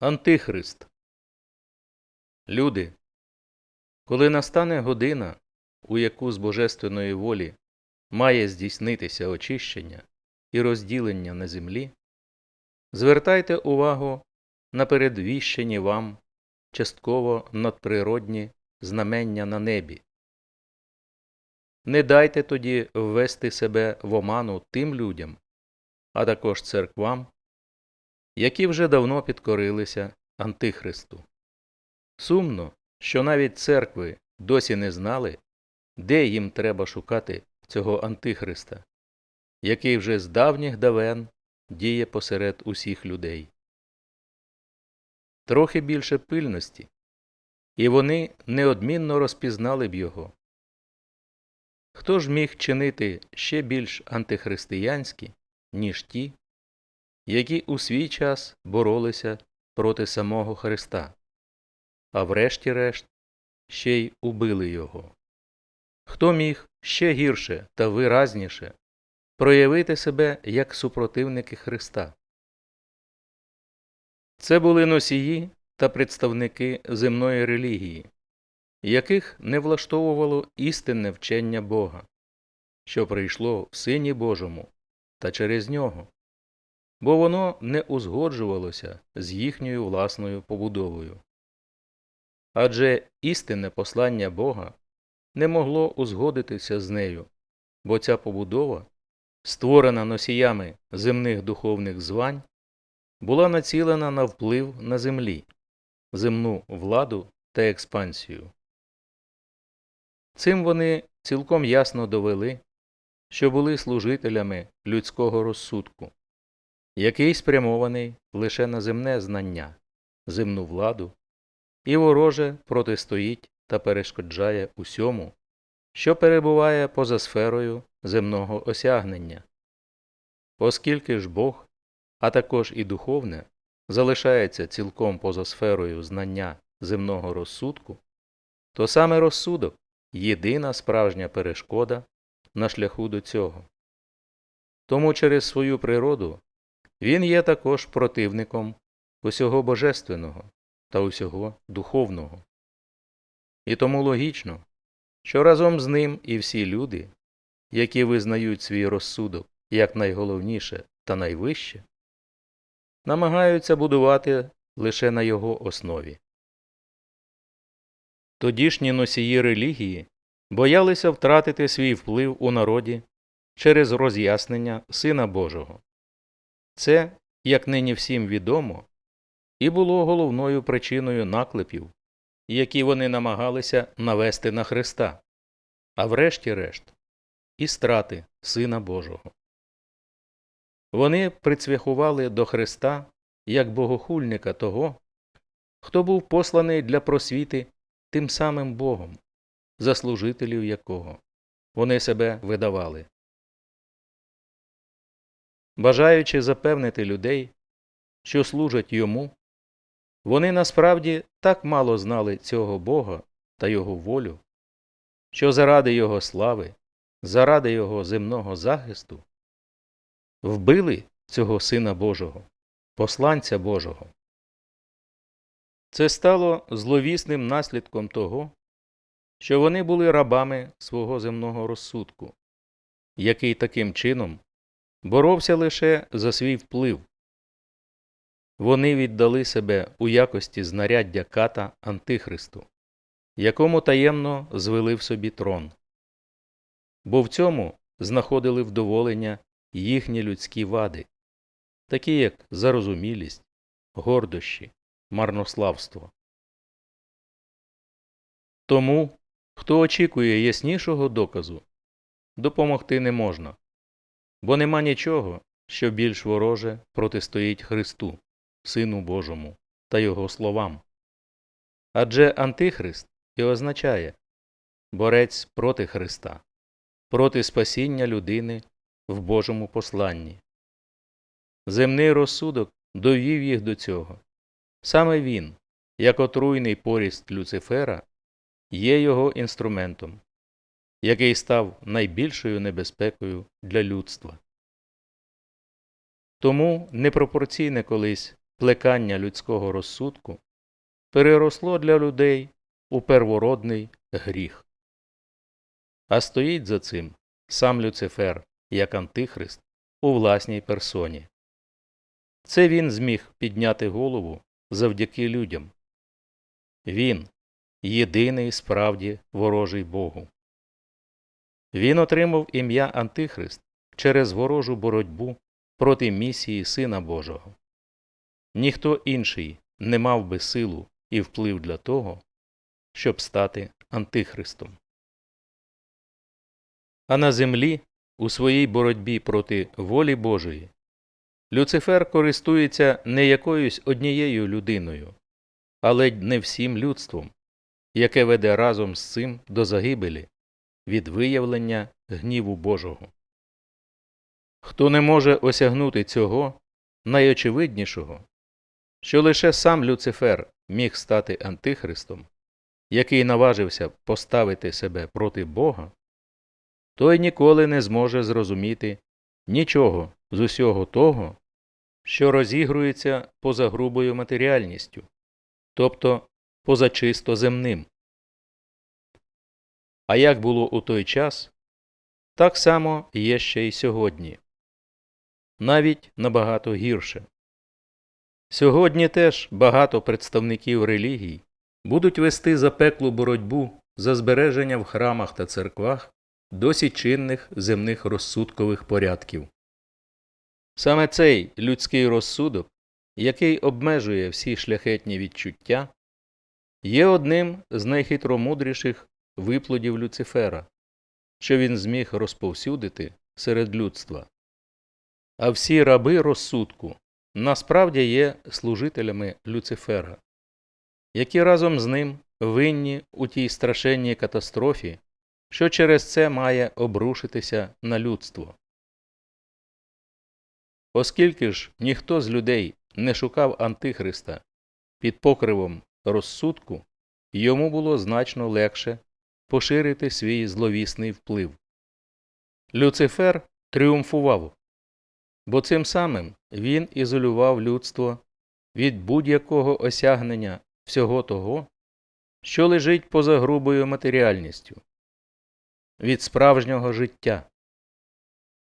Антихрист. Люди, коли настане година, у яку з божественної волі має здійснитися очищення і розділення на землі, звертайте увагу на передвіщені вам частково надприродні знамення на небі. Не дайте тоді ввести себе в оману тим людям, а також церквам, які вже давно підкорилися Антихристу. Сумно, що навіть церкви досі не знали, де їм треба шукати цього Антихриста, який вже з давніх давен діє посеред усіх людей. Трохи більше пильності, і вони неодмінно розпізнали б його. Хто ж міг чинити ще більш антихристиянські, ніж ті, які у свій час боролися проти самого Христа, а врешті-решт ще й убили його. Хто міг ще гірше та виразніше проявити себе як супротивники Христа? Це були носії та представники земної релігії, яких не влаштовувало істинне вчення Бога, що прийшло в Сині Божому та через нього бо воно не узгоджувалося з їхньою власною побудовою. Адже істинне послання Бога не могло узгодитися з нею, бо ця побудова, створена носіями земних духовних звань, була націлена на вплив на землі, земну владу та експансію. Цим вони цілком ясно довели, що були служителями людського розсудку який спрямований лише на земне знання, земну владу, і вороже протистоїть та перешкоджає усьому, що перебуває поза сферою земного осягнення. Оскільки ж Бог, а також і духовне, залишається цілком поза сферою знання земного розсудку, то саме розсудок єдина справжня перешкода на шляху до цього. Тому через свою природу він є також противником усього божественного та усього духовного. І тому логічно, що разом з ним і всі люди, які визнають свій розсудок як найголовніше та найвище, намагаються будувати лише на його основі. Тодішні носії релігії боялися втратити свій вплив у народі через роз'яснення Сина Божого. Це, як нині всім відомо, і було головною причиною наклепів, які вони намагалися навести на Христа, а врешті-решт і страти Сина Божого. Вони прицвяхували до Христа як богохульника того, хто був посланий для просвіти тим самим Богом, заслужителів якого вони себе видавали. Бажаючи запевнити людей, що служать йому, вони насправді так мало знали цього Бога та Його волю, що заради Його слави, заради Його земного захисту вбили цього Сина Божого, посланця Божого. Це стало зловісним наслідком того, що вони були рабами свого земного розсудку, який таким чином боровся лише за свій вплив. Вони віддали себе у якості знаряддя ката Антихристу, якому таємно звели в собі трон. Бо в цьому знаходили вдоволення їхні людські вади, такі як зарозумілість, гордощі, марнославство. Тому, хто очікує яснішого доказу, допомогти не можна бо нема нічого, що більш вороже протистоїть Христу, Сину Божому та Його словам. Адже Антихрист і означає борець проти Христа, проти спасіння людини в Божому посланні. Земний розсудок довів їх до цього. Саме він, як отруйний поріст Люцифера, є його інструментом який став найбільшою небезпекою для людства. Тому непропорційне колись плекання людського розсудку переросло для людей у первородний гріх. А стоїть за цим сам Люцифер як антихрист у власній персоні. Це він зміг підняти голову завдяки людям. Він єдиний справді ворожий Богу. Він отримав ім'я Антихрист через ворожу боротьбу проти місії Сина Божого. Ніхто інший не мав би силу і вплив для того, щоб стати Антихристом. А на землі, у своїй боротьбі проти волі Божої, Люцифер користується не якоюсь однією людиною, а ледь не всім людством, яке веде разом з цим до загибелі від виявлення гніву Божого. Хто не може осягнути цього найочевиднішого, що лише сам Люцифер міг стати Антихристом, який наважився поставити себе проти Бога, той ніколи не зможе зрозуміти нічого з усього того, що розігрується поза грубою матеріальністю, тобто поза чисто земним. А як було у той час, так само є ще й сьогодні, навіть набагато гірше. Сьогодні теж багато представників релігій будуть вести запеклу боротьбу за збереження в храмах та церквах досі чинних земних розсудкових порядків. Саме цей людський розсудок, який обмежує всі шляхетні відчуття, є одним з найхитромудріших виплодів Люцифера, що він зміг розповсюдити серед людства. А всі раби розсудку насправді є служителями Люцифера, які разом з ним винні у тій страшенній катастрофі, що через це має обрушитися на людство. Оскільки ж ніхто з людей не шукав Антихриста під покривом розсудку, йому було значно легше поширити свій зловісний вплив. Люцифер тріумфував, бо цим самим він ізолював людство від будь-якого осягнення всього того, що лежить поза грубою матеріальністю, від справжнього життя,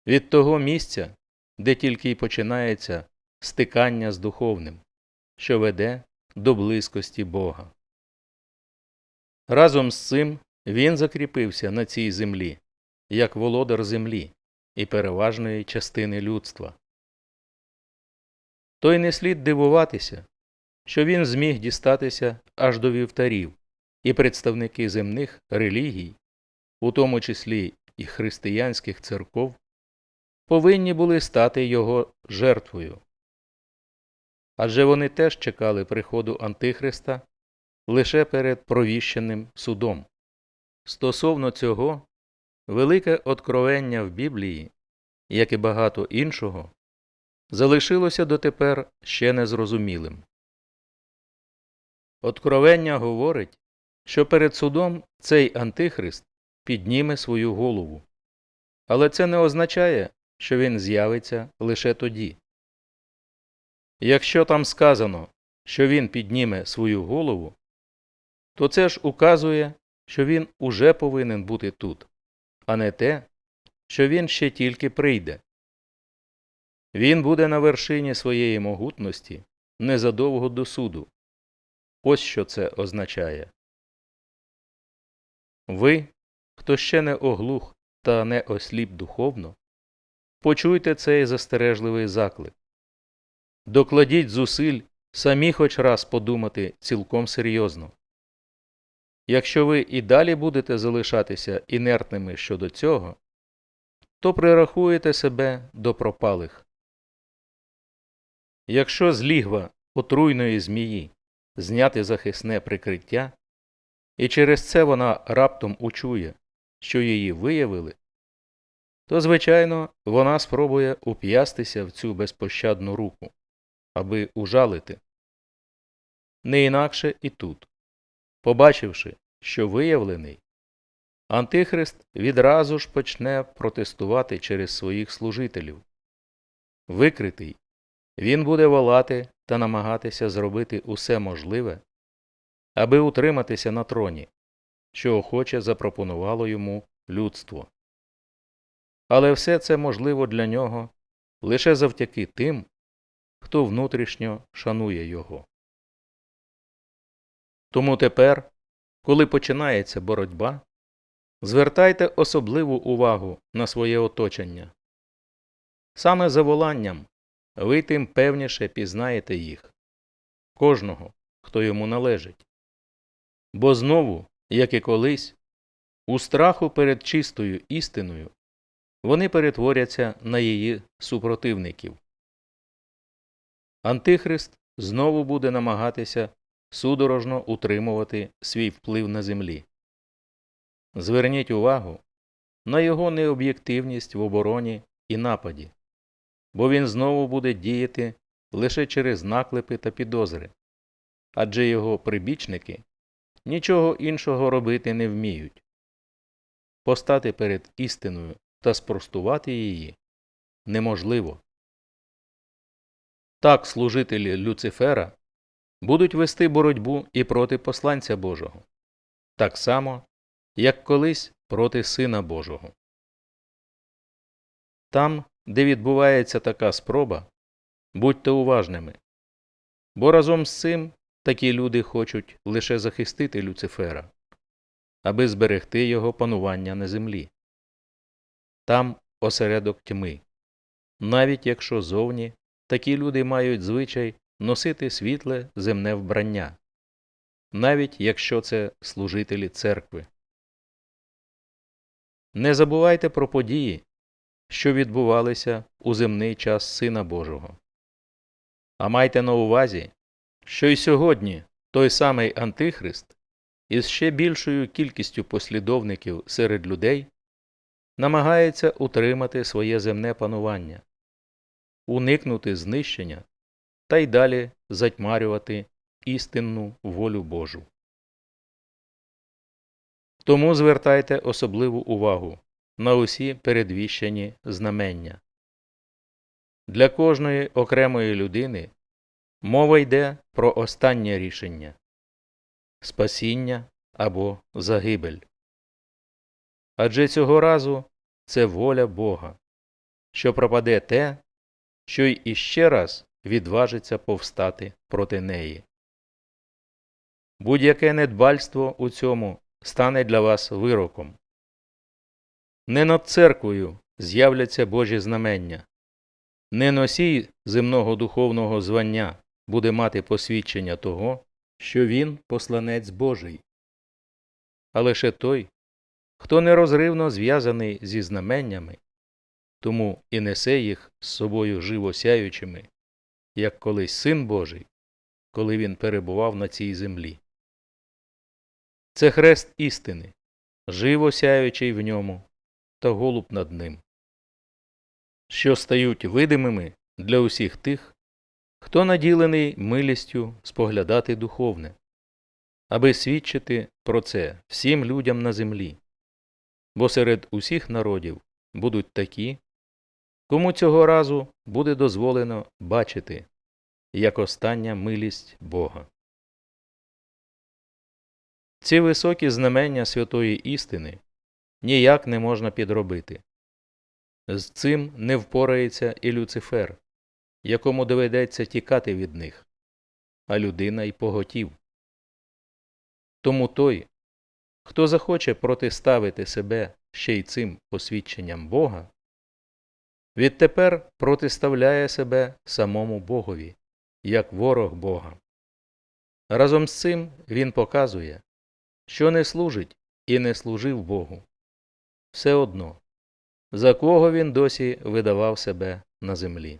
від того місця, де тільки й починається стикання з духовним, що веде до близькості Бога. Разом з цим він закріпився на цій землі як володар землі і переважної частини людства. То не слід дивуватися, що він зміг дістатися аж до вівтарів, і представники земних релігій, у тому числі і християнських церков, повинні були стати його жертвою. Адже вони теж чекали приходу Антихриста лише перед провіщеним судом. Стосовно цього, велике откровення в Біблії, як і багато іншого, залишилося дотепер ще незрозумілим. Откровення говорить, що перед судом цей Антихрист підніме свою голову, але це не означає, що він з'явиться лише тоді. Якщо там сказано, що він підніме свою голову, то це ж указує, що він уже повинен бути тут, а не те, що він ще тільки прийде. Він буде на вершині своєї могутності незадовго до суду. Ось що це означає. Ви, хто ще не оглух та не осліп духовно, почуйте цей застережливий заклик. Докладіть зусиль самі хоч раз подумати цілком серйозно. Якщо ви і далі будете залишатися інертними щодо цього, то прирахуєте себе до пропалих. Якщо з лігва отруйної змії зняти захисне прикриття, і через це вона раптом учує, що її виявили, то, звичайно, вона спробує уп'ястися в цю безпощадну руку, аби ужалити. Не інакше і тут. Побачивши, що виявлений, Антихрист відразу ж почне протестувати через своїх служителів. Викритий, він буде волати та намагатися зробити усе можливе, аби утриматися на троні, що охоче запропонувало йому людство. Але все це можливо для нього лише завдяки тим, хто внутрішньо шанує його. Тому тепер, коли починається боротьба, звертайте особливу увагу на своє оточення. Саме за воланням ви тим певніше пізнаєте їх, кожного, хто йому належить. Бо знову, як і колись, у страху перед чистою істиною вони перетворяться на її супротивників. Антихрист знову буде намагатися судорожно утримувати свій вплив на землі. Зверніть увагу на його необ'єктивність в обороні і нападі, бо він знову буде діяти лише через наклепи та підозри, адже його прибічники нічого іншого робити не вміють. Постати перед істиною та спростувати її неможливо. Так служителі Люцифера будуть вести боротьбу і проти посланця Божого, так само, як колись проти Сина Божого. Там, де відбувається така спроба, будьте уважними, бо разом з цим такі люди хочуть лише захистити Люцифера, аби зберегти його панування на землі. Там осередок тьми, навіть якщо зовні такі люди мають звичай носити світле земне вбрання, навіть якщо це служителі церкви. Не забувайте про події, що відбувалися у земний час Сина Божого. А майте на увазі, що й сьогодні той самий Антихрист із ще більшою кількістю послідовників серед людей намагається утримати своє земне панування, уникнути знищення та й далі затьмарювати істинну волю Божу. Тому звертайте особливу увагу на усі передвіщені знамення. Для кожної окремої людини мова йде про останнє рішення спасіння або загибель. Адже цього разу це воля Бога, що пропаде те, що й іще раз відважиться повстати проти неї. Будь-яке недбальство у цьому стане для вас вироком. Не над церквою з'являться Божі знамення, не носій земного духовного звання буде мати посвідчення того, що він посланець Божий, а лише той, хто нерозривно зв'язаний зі знаменнями, тому і несе їх з собою живо сяючими, як колись Син Божий, коли він перебував на цій землі. Це хрест істини, живо сяючий в ньому та голуб над ним, що стають видимими для усіх тих, хто наділений милістю споглядати духовне, аби свідчити про це всім людям на землі, бо серед усіх народів будуть такі, кому цього разу буде дозволено бачити як остання милість Бога. Ці високі знамення святої істини ніяк не можна підробити. З цим не впорається і Люцифер, якому доведеться тікати від них, а людина й поготів. Тому той, хто захоче протиставити себе ще й цим посвідченням Бога, відтепер протиставляє себе самому Богові, як ворог Бога. Разом з цим він показує, що не служить і не служив Богу. Все одно, за кого він досі видавав себе на землі.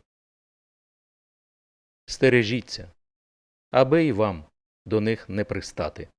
Стережіться, аби й вам до них не пристати.